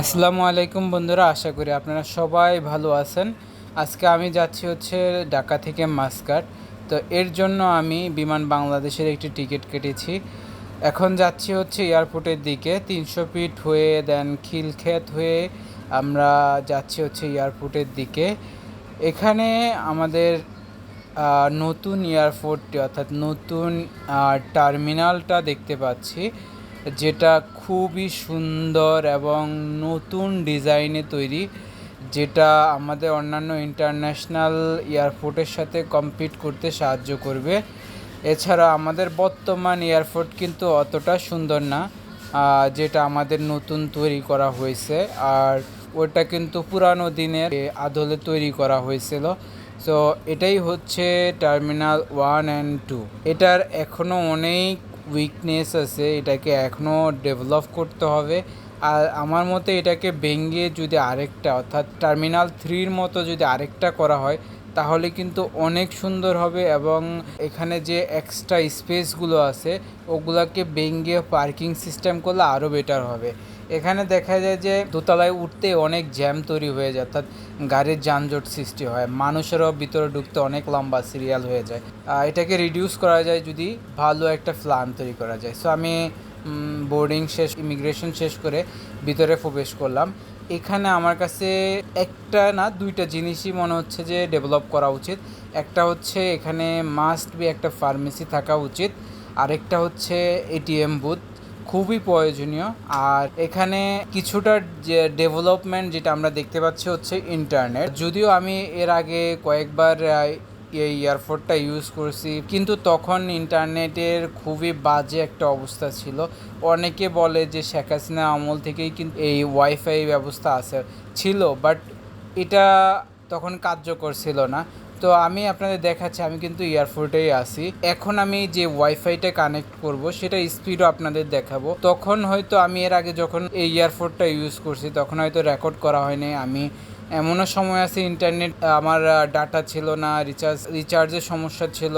আসসালামু আলাইকুম বন্ধুরা, আশা করি আপনারা সবাই ভালো আছেন। আজকে আমি যাচ্ছি হচ্ছে ঢাকা থেকে মাস্কাট তো এর জন্য আমি বিমান বাংলাদেশের একটি টিকিট কেটেছি। এখন যাচ্ছি হচ্ছে এয়ারপোর্টের দিকে। তিনশো ফিট হয়ে, দেন খিলক্ষেত হয়ে আমরা যাচ্ছি হচ্ছে এয়ারপোর্টের দিকে। এখানে আমাদের নতুন এয়ারপোর্টটি অর্থাৎ নতুন টার্মিনালটা দেখতে পাচ্ছি। যেটা খুবই সুন্দর এবং নতুন ডিজাইনে তৈরি, যেটা আমাদের অন্যান্য ইন্টারন্যাশনাল এয়ারপোর্টের সাথে কম্পিট করতে সাহায্য করবে। এছাড়া আমাদের বর্তমান এয়ারপোর্ট কিন্তু অতটা সুন্দর না যেটা আমাদের নতুন তৈরি করা হয়েছে। আর ওটা কিন্তু পুরানো দিনের আদলে তৈরি করা হয়েছিল। সো এটাই হচ্ছে টার্মিনাল ওয়ান অ্যান্ড টু এটার এখনও অনেক উইকনেস আছে এটাকে এখনও ডেভেলপ করতে হবে। আর আমার মতে এটাকে ভেঙে যদি আরেকটা, অর্থাৎ টার্মিনাল থ্রির মতো যদি আরেকটা করা হয়, তাহলে কিন্তু অনেক সুন্দর হবে এবং এখানে যে এক্সট্রা স্পেসগুলো আছে, ওগুলাকে ভেঙে পার্কিং সিস্টেম করলে আরও বেটার হবে। এখানে দেখা যায় যে দোতলায় উঠতে অনেক জ্যাম তৈরি হয়ে যায়, অর্থাৎ গাড়ির যানজট সৃষ্টি হয়। মানুষেরও ভিতরে ঢুকতে অনেক লম্বা সিরিয়াল হয়ে যায়। এটাকে রিডিউস করা যায় যদি ভালো একটা প্ল্যান তৈরি করা যায়। সো আমি বোর্ডিং শেষ ইমিগ্রেশন শেষ করে ভিতরে প্রবেশ করলাম। এখানে আমার কাছে একটা না, দুইটা জিনিসই মনে হচ্ছে যে ডেভেলপ করা উচিত। একটা হচ্ছে এখানে মাস্ট বি একটা ফার্মেসি থাকা উচিত। আরেকটা হচ্ছে এটিএম বুথ খুবই প্রয়োজনীয়। আর এখানে কিছুটা যে ডেভেলপমেন্ট যেটা আমরা দেখতে পাচ্ছি হচ্ছে ইন্টারনেট যদিও আমি এর আগে কয়েকবার এই এয়ারফোনটা ইউজ করছি, কিন্তু তখন ইন্টারনেটের খুবই বাজে একটা অবস্থা ছিল। অনেকে বলে যে শেখ হাসিনা আমল থেকেই কিন্তু এই ওয়াইফাই ব্যবস্থা আছে, ছিল বাট এটা তখন কার্যকর ছিল না। তো আমি আপনাদের দেখাচ্ছি, আমি কিন্তু এয়ারপোর্টেই আছি। এখন আমি যে ওয়াইফাইটা কানেক্ট করব, সেটা স্পিডও আপনাদের দেখাবো। তখন হয়তো আমি এর আগে যখন এই এয়ারপোর্টটা ইউজ করছি, তখন হয়তো রেকর্ড করা হয়নি। আমি এমনও সময় আছে ইন্টারনেট আমার ডাটা ছিল না রিচার্জ রিচার্জের সমস্যা ছিল।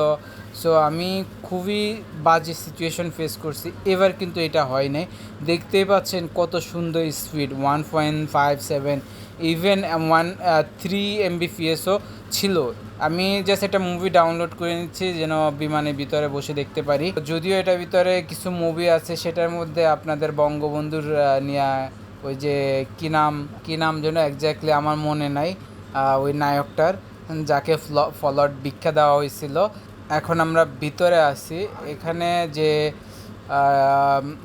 সো আমি খুবই বাজে সিচুয়েশন ফেস করছি। এবার কিন্তু এটা হয় নাই। দেখতেই পাচ্ছেন কত সুন্দর speed one point five seven even one three এমবিপিএসও ছিল। আমি জাস্ট একটা মুভি ডাউনলোড করে নিচ্ছি, যেন বিমানের ভিতরে বসে দেখতে পারি। যদিও এটার ভিতরে কিছু মুভি আছে, সেটার মধ্যে আপনাদের বঙ্গবন্ধুর নিয়া ওই যে কী নাম কী নাম যেন একজ্যাক্টলি আমার মনে নাই ওই নায়কটার, যাকে ফলট ভিক্ষা দেওয়া হয়েছিল। এখন আমরা ভিতরে আসি এখানে যে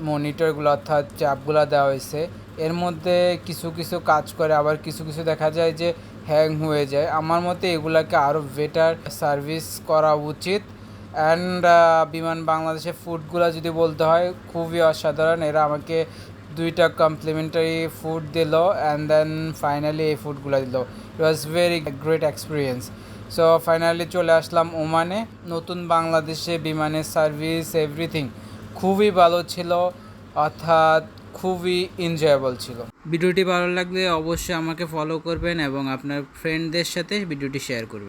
মনিটরগুলো অর্থাৎ চাপগুলো দেওয়া হয়েছে, এর মধ্যে কিছু কিছু কাজ করে, আবার কিছু কিছু দেখা যায় যে হ্যাং হয়ে যায়। আমার মতে এগুলাকে আরও বেটার সার্ভিস করা উচিত। অ্যান্ড বিমান বাংলাদেশের ফুডগুলো যদি বলতে হয়, খুবই অসাধারণ। এরা আমাকে দুইটা কমপ্লিমেন্টারি ফুড দিল অ্যান্ড দেন ফাইনালি এই ফুডগুলো দিল। It was very great experience so finally চলে আসলাম ওমানে। নতুন বাংলাদেশে বিমানের সার্ভিস এভরিথিং খুবই ভালো ছিল, অর্থাৎ খুবই এনজয়েবল ছিল। ভিডিওটি ভালো লাগলে অবশ্যই আমাকে ফলো করবেন এবং আপনার ফ্রেন্ডদের সাথে ভিডিওটি শেয়ার করবেন।